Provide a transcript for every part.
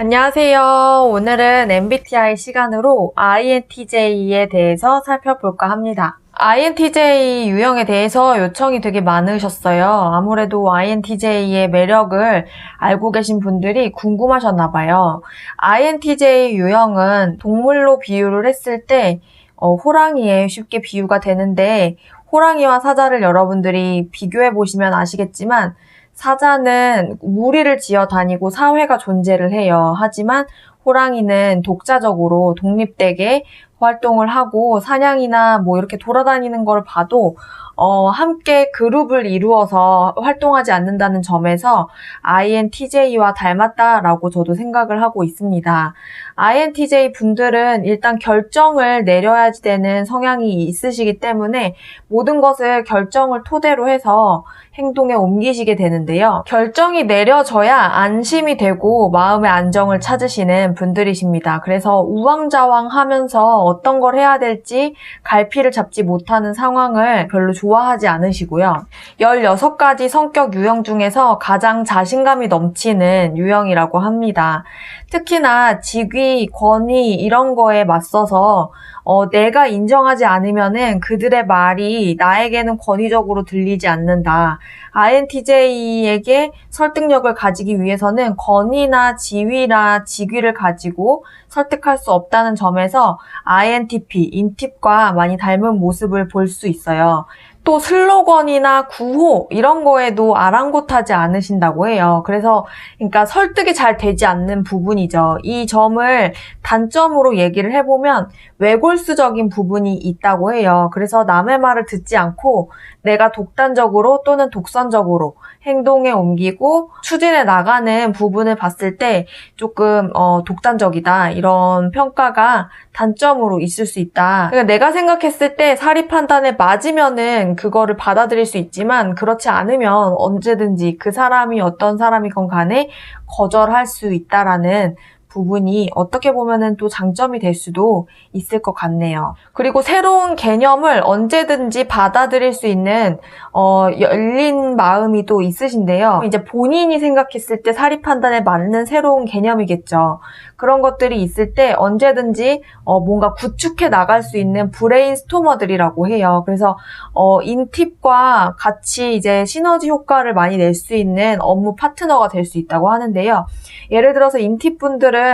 안녕하세요. 오늘은 MBTI 시간으로 INTJ에 대해서 살펴볼까 합니다. INTJ 유형에 대해서 요청이 되게 많으셨어요. 아무래도 INTJ의 매력을 알고 계신 분들이 궁금하셨나 봐요. INTJ 유형은 동물로 비유를 했을 때 어, 호랑이에 쉽게 비유가 되는데 호랑이와 사자를 여러분들이 비교해 보시면 아시겠지만 사자는 무리를 지어 다니고 사회가 존재를 해요. 하지만 호랑이는 독자적으로 독립되게 활동을 하고 사냥이나 뭐 이렇게 돌아다니는 걸 봐도 어, 함께 그룹을 이루어서 활동하지 않는다는 점에서 INTJ와 닮았다라고 저도 생각을 하고 있습니다. INTJ 분들은 일단 결정을 내려야 되는 성향이 있으시기 때문에 모든 것을 결정을 토대로 해서 행동에 옮기시게 되는데요. 결정이 내려져야 안심이 되고 마음의 안정을 찾으시는 분들이십니다. 그래서 우왕좌왕 하면서 어떤 걸 해야 될지 갈피를 잡지 못하는 상황을 별로 좋아하지 않으시고요. 16가지 성격 유형 중에서 가장 자신감이 넘치는 유형이라고 합니다. 특히나 직위, 권위 이런 거에 맞서서 어, 내가 인정하지 않으면은 그들의 말이 나에게는 권위적으로 들리지 않는다. INTJ에게 설득력을 가지기 위해서는 권위나 지위나 직위를 가지고 설득할 수 없다는 점에서 INTP, 인팁과 많이 닮은 모습을 볼 수 있어요. 또 슬로건이나 구호 이런 거에도 아랑곳하지 않으신다고 해요. 그래서 그러니까 설득이 잘 되지 않는 부분이죠. 이 점을 단점으로 얘기를 해보면 외골수적인 부분이 있다고 해요. 그래서 남의 말을 듣지 않고 내가 독단적으로 또는 독선적으로 행동에 옮기고 추진해 나가는 부분을 봤을 때 조금 어, 독단적이다 이런 평가가 단점으로 있을 수 있다. 그러니까 내가 생각했을 때 사리 판단에 맞으면은 그거를 받아들일 수 있지만 그렇지 않으면 언제든지 그 사람이 어떤 사람이건 간에 거절할 수 있다라는 부분이 어떻게 보면은 또 장점이 될 수도 있을 것 같네요. 그리고 새로운 개념을 언제든지 받아들일 수 있는 어, 열린 마음이 또 있으신데요. 이제 본인이 생각했을 때 사리 판단에 맞는 새로운 개념이겠죠. 그런 것들이 있을 때 언제든지 어, 뭔가 구축해 나갈 수 있는 브레인 스토머들이라고 해요. 그래서 어, 인팁과 같이 이제 시너지 효과를 많이 낼 수 있는 업무 파트너가 될 수 있다고 하는데요. 예를 들어서 인팁 분들은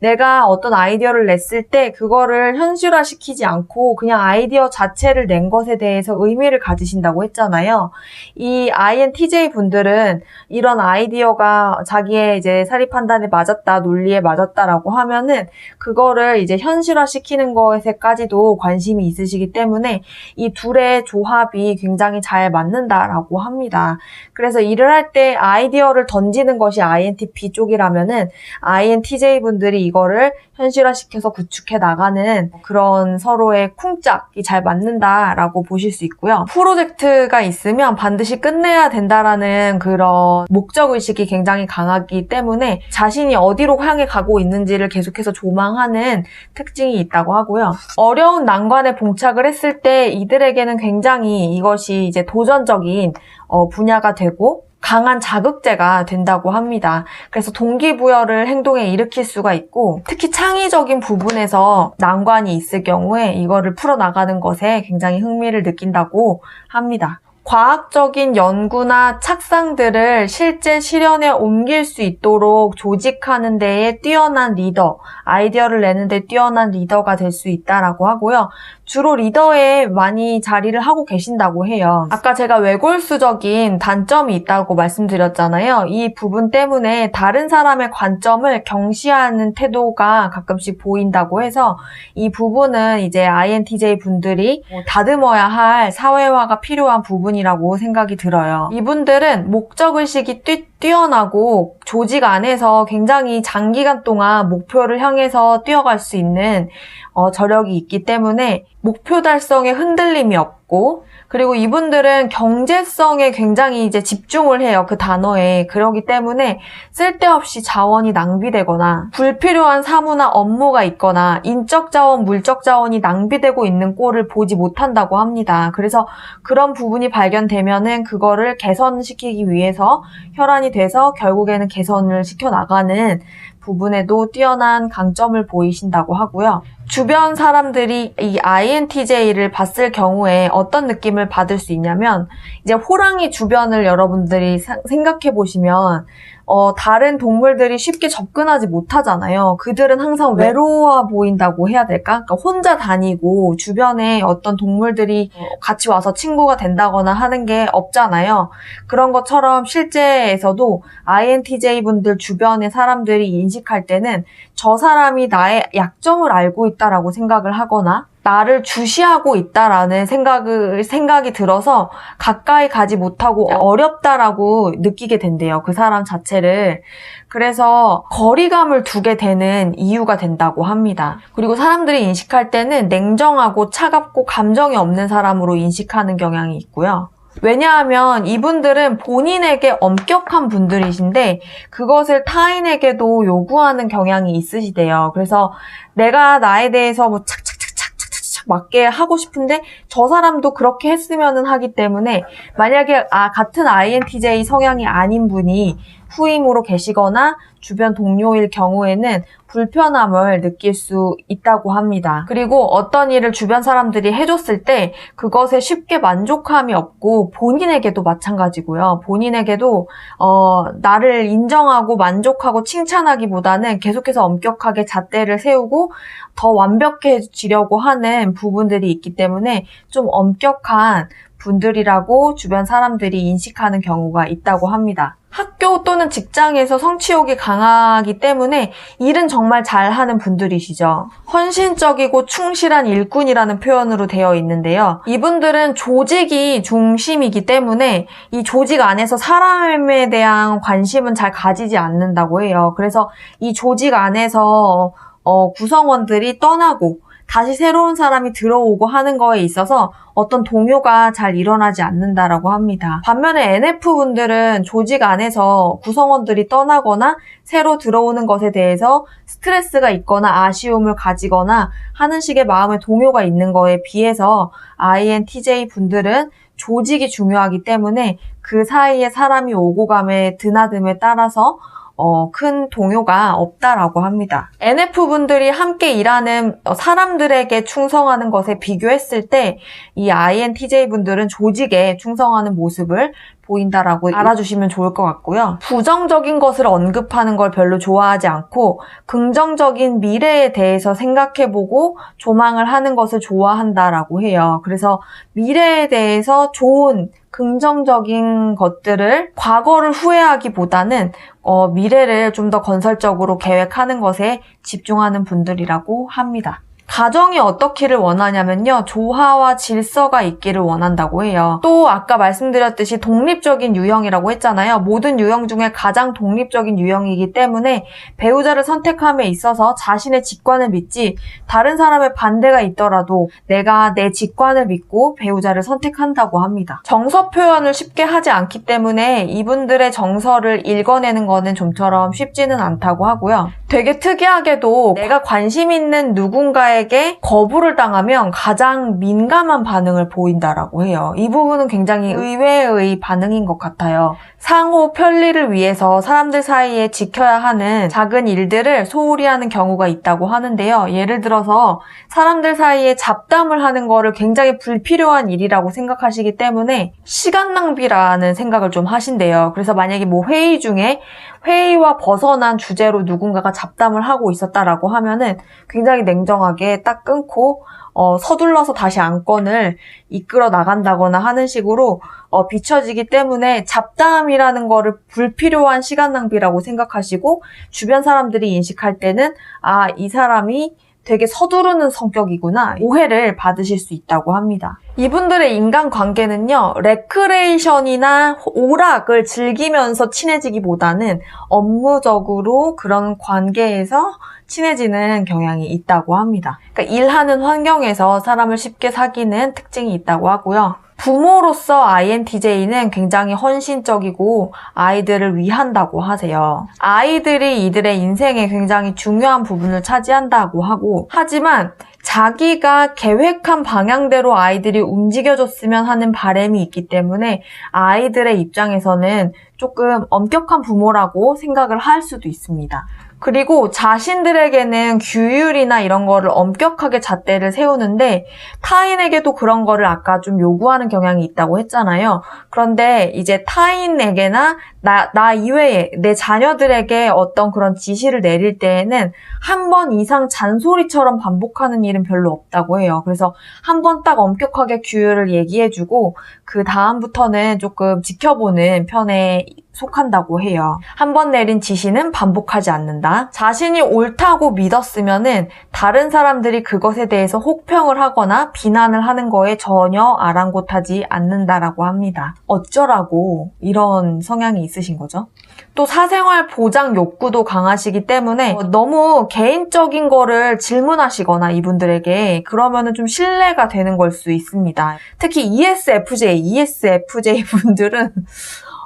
내가 어떤 아이디어를 냈을 때 그거를 현실화 시키지 않고 그냥 아이디어 자체를 낸 것에 대해서 의미를 가지신다고 했잖아요. 이 INTJ 분들은 이런 아이디어가 자기의 이제 사리 판단에 맞았다, 논리에 맞았다라고 하면은 그거를 이제 현실화 시키는 것에까지도 관심이 있으시기 때문에 이 둘의 조합이 굉장히 잘 맞는다라고 합니다. 그래서 일을 할 때 아이디어를 던지는 것이 INTP 쪽이라면은 INTJ 분들이 이거를 현실화시켜서 구축해 나가는 그런 서로의 쿵짝이 잘 맞는다라고 보실 수 있고요. 프로젝트가 있으면 반드시 끝내야 된다라는 그런 목적 의식이 굉장히 강하기 때문에 자신이 어디로 향해 가고 있는지를 계속해서 조망하는 특징이 있다고 하고요. 어려운 난관에 봉착을 했을 때 이들에게는 굉장히 이것이 이제 도전적인 어, 분야가 되고 강한 자극제가 된다고 합니다. 그래서 동기부여를 행동에 일으킬 수가 있고 특히 창의적인 부분에서 난관이 있을 경우에 이거를 풀어나가는 것에 굉장히 흥미를 느낀다고 합니다. 과학적인 연구나 착상들을 실제 실현에 옮길 수 있도록 조직하는 데에 뛰어난 리더, 아이디어를 내는 데 뛰어난 리더가 될 수 있다라고 하고요. 주로 리더에 많이 자리를 하고 계신다고 해요. 아까 제가 외골수적인 단점이 있다고 말씀드렸잖아요. 이 부분 때문에 다른 사람의 관점을 경시하는 태도가 가끔씩 보인다고 해서 이 부분은 이제 INTJ 분들이 뭐 다듬어야 할 사회화가 필요한 부분이라고 생각이 들어요. 이분들은 목적의식이 뛰, 뛰어나고 조직 안에서 굉장히 장기간 동안 목표를 향해서 뛰어갈 수 있는 어, 저력이 있기 때문에 목표 달성에 흔들림이 없고 그리고 이분들은 경제성에 굉장히 이제 집중을 해요. 그 단어에. 그러기 때문에 쓸데없이 자원이 낭비되거나 불필요한 사무나 업무가 있거나 인적 자원, 물적 자원이 낭비되고 있는 꼴을 보지 못한다고 합니다. 그래서 그런 부분이 발견되면은 그거를 개선시키기 위해서 혈안이 돼서 결국에는 개선을 시켜 나가는 부분에도 뛰어난 강점을 보이신다고 하고요. 주변 사람들이 이 INTJ를 봤을 경우에 어떤 느낌을 받을 수 있냐면 이제 호랑이 주변을 여러분들이 사- 생각해 보시면 어, 다른 동물들이 쉽게 접근하지 못하잖아요. 그들은 항상 외로워 보인다고 해야 될까? 그러니까 혼자 다니고 주변에 어떤 동물들이 같이 와서 친구가 된다거나 하는 게 없잖아요. 그런 것처럼 실제에서도 INTJ 분들 주변의 사람들이 인식할 때는 저 사람이 나의 약점을 알고 있다라고 생각을 하거나 나를 주시하고 있다라는 생각을, 생각이 들어서 가까이 가지 못하고 어렵다라고 느끼게 된대요. 그 사람 자체를. 그래서 거리감을 두게 되는 이유가 된다고 합니다. 그리고 사람들이 인식할 때는 냉정하고 차갑고 감정이 없는 사람으로 인식하는 경향이 있고요. 왜냐하면 이분들은 본인에게 엄격한 분들이신데 그것을 타인에게도 요구하는 경향이 있으시대요. 그래서 내가 나에 대해서 뭐 착착착착착착 맞게 하고 싶은데 저 사람도 그렇게 했으면은 하기 때문에 만약에 아 같은 INTJ 성향이 아닌 분이 후임으로 계시거나 주변 동료일 경우에는 불편함을 느낄 수 있다고 합니다. 그리고 어떤 일을 주변 사람들이 해줬을 때 그것에 쉽게 만족함이 없고 본인에게도 마찬가지고요. 본인에게도 어, 나를 인정하고 만족하고 칭찬하기보다는 계속해서 엄격하게 잣대를 세우고 더 완벽해지려고 하는 부분들이 있기 때문에 좀 엄격한 분들이라고 주변 사람들이 인식하는 경우가 있다고 합니다. 학교 또는 직장에서 성취욕이 강하기 때문에 일은 정말 잘하는 분들이시죠. 헌신적이고 충실한 일꾼이라는 표현으로 되어 있는데요. 이분들은 조직이 중심이기 때문에 이 조직 안에서 사람에 대한 관심은 잘 가지지 않는다고 해요. 그래서 이 조직 안에서 어, 구성원들이 떠나고 다시 새로운 사람이 들어오고 하는 거에 있어서 어떤 동요가 잘 일어나지 않는다라고 합니다. 반면에 NF분들은 조직 안에서 구성원들이 떠나거나 새로 들어오는 것에 대해서 스트레스가 있거나 아쉬움을 가지거나 하는 식의 마음의 동요가 있는 거에 비해서 INTJ 분들은 조직이 중요하기 때문에 그 사이에 사람이 오고 감에 드나듦에 따라서 어, 큰 동요가 없다라고 합니다. NF분들이 함께 일하는 어, 사람들에게 충성하는 것에 비교했을 때 이 INTJ분들은 조직에 충성하는 모습을 보인다라고 알아주시면 좋을 것 같고요. 부정적인 것을 언급하는 걸 별로 좋아하지 않고 긍정적인 미래에 대해서 생각해보고 조망을 하는 것을 좋아한다라고 해요. 그래서 미래에 대해서 좋은 긍정적인 것들을 과거를 후회하기보다는 어, 미래를 좀 더 건설적으로 계획하는 것에 집중하는 분들이라고 합니다. 가정이 어떻기를 원하냐면요. 조화와 질서가 있기를 원한다고 해요. 또 아까 말씀드렸듯이 독립적인 유형이라고 했잖아요. 모든 유형 중에 가장 독립적인 유형이기 때문에 배우자를 선택함에 있어서 자신의 직관을 믿지 다른 사람의 반대가 있더라도 내가 내 직관을 믿고 배우자를 선택한다고 합니다. 정서 표현을 쉽게 하지 않기 때문에 이분들의 정서를 읽어내는 거는 좀처럼 쉽지는 않다고 하고요. 되게 특이하게도 내가 관심 있는 누군가 에게 거부를 당하면 가장 민감한 반응을 보인다라고 해요. 이 부분은 굉장히 의외의 반응인 것 같아요. 상호 편리를 위해서 사람들 사이에 지켜야 하는 작은 일들을 소홀히 하는 경우가 있다고 하는데요. 예를 들어서 사람들 사이에 잡담을 하는 거를 굉장히 불필요한 일이라고 생각하시기 때문에 시간 낭비라는 생각을 좀 하신대요. 그래서 만약에 뭐 회의 중에 회의와 벗어난 주제로 누군가가 잡담을 하고 있었다라고 하면은 굉장히 냉정하게 딱 끊고 어, 서둘러서 다시 안건을 이끌어 나간다거나 하는 식으로 어, 비춰지기 때문에 잡담이라는 거를 불필요한 시간 낭비라고 생각하시고 주변 사람들이 인식할 때는 아, 이 사람이 되게 서두르는 성격이구나 오해를 받으실 수 있다고 합니다. 이분들의 인간관계는요, 레크레이션이나 오락을 즐기면서 친해지기보다는 업무적으로 그런 관계에서 친해지는 경향이 있다고 합니다. 그러니까 일하는 환경에서 사람을 쉽게 사귀는 특징이 있다고 하고요. 부모로서 INTJ는 굉장히 헌신적이고 아이들을 위한다고 하세요. 아이들이 이들의 인생에 굉장히 중요한 부분을 차지한다고 하고, 하지만 자기가 계획한 방향대로 아이들이 움직여줬으면 하는 바람이 있기 때문에 아이들의 입장에서는 조금 엄격한 부모라고 생각을 할 수도 있습니다. 그리고 자신들에게는 규율이나 이런 거를 엄격하게 잣대를 세우는데 타인에게도 그런 거를 아까 좀 요구하는 경향이 있다고 했잖아요. 그런데 이제 타인에게나 나, 나 이외에 내 자녀들에게 어떤 그런 지시를 내릴 때에는 한 번 이상 잔소리처럼 반복하는 일은 별로 없다고 해요. 그래서 한 번 딱 엄격하게 규율을 얘기해주고 그 다음부터는 조금 지켜보는 편에 속한다고 해요. 한 번 내린 지시는 반복하지 않는다. 자신이 옳다고 믿었으면은 다른 사람들이 그것에 대해서 혹평을 하거나 비난을 하는 거에 전혀 아랑곳하지 않는다라고 합니다. 어쩌라고 이런 성향이 있 으신 거죠? 또 사생활 보장 욕구도 강하시기 때문에 어, 너무 개인적인 거를 질문하시거나 이분들에게 그러면은 좀 신뢰가 되는 걸 수 있습니다. 특히 ESFJ, ESFJ 분들은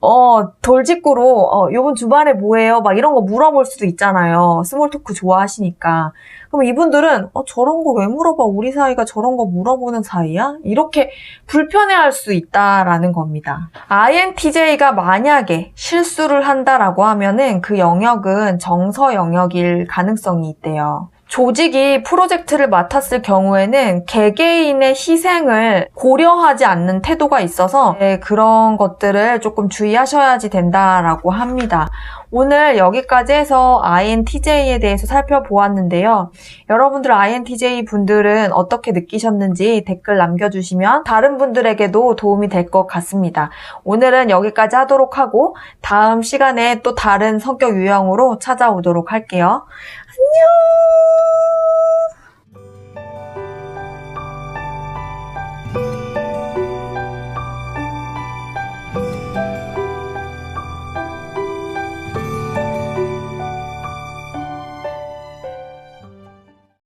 어, 돌직구로, 어, 요번 주말에 뭐해요? 막 이런 거 물어볼 수도 있잖아요. 스몰 토크 좋아하시니까. 그럼 이분들은, 어, 저런 거 왜 물어봐? 우리 사이가 저런 거 물어보는 사이야? 이렇게 불편해 할 수 있다라는 겁니다. INTJ가 만약에 실수를 한다라고 하면은 그 영역은 정서 영역일 가능성이 있대요. 조직이 프로젝트를 맡았을 경우에는 개개인의 희생을 고려하지 않는 태도가 있어서 네, 그런 것들을 조금 주의하셔야지 된다라고 합니다. 오늘 여기까지 해서 INTJ에 대해서 살펴보았는데요. 여러분들 INTJ 분들은 어떻게 느끼셨는지 댓글 남겨주시면 다른 분들에게도 도움이 될 것 같습니다. 오늘은 여기까지 하도록 하고 다음 시간에 또 다른 성격 유형으로 찾아오도록 할게요. 喵。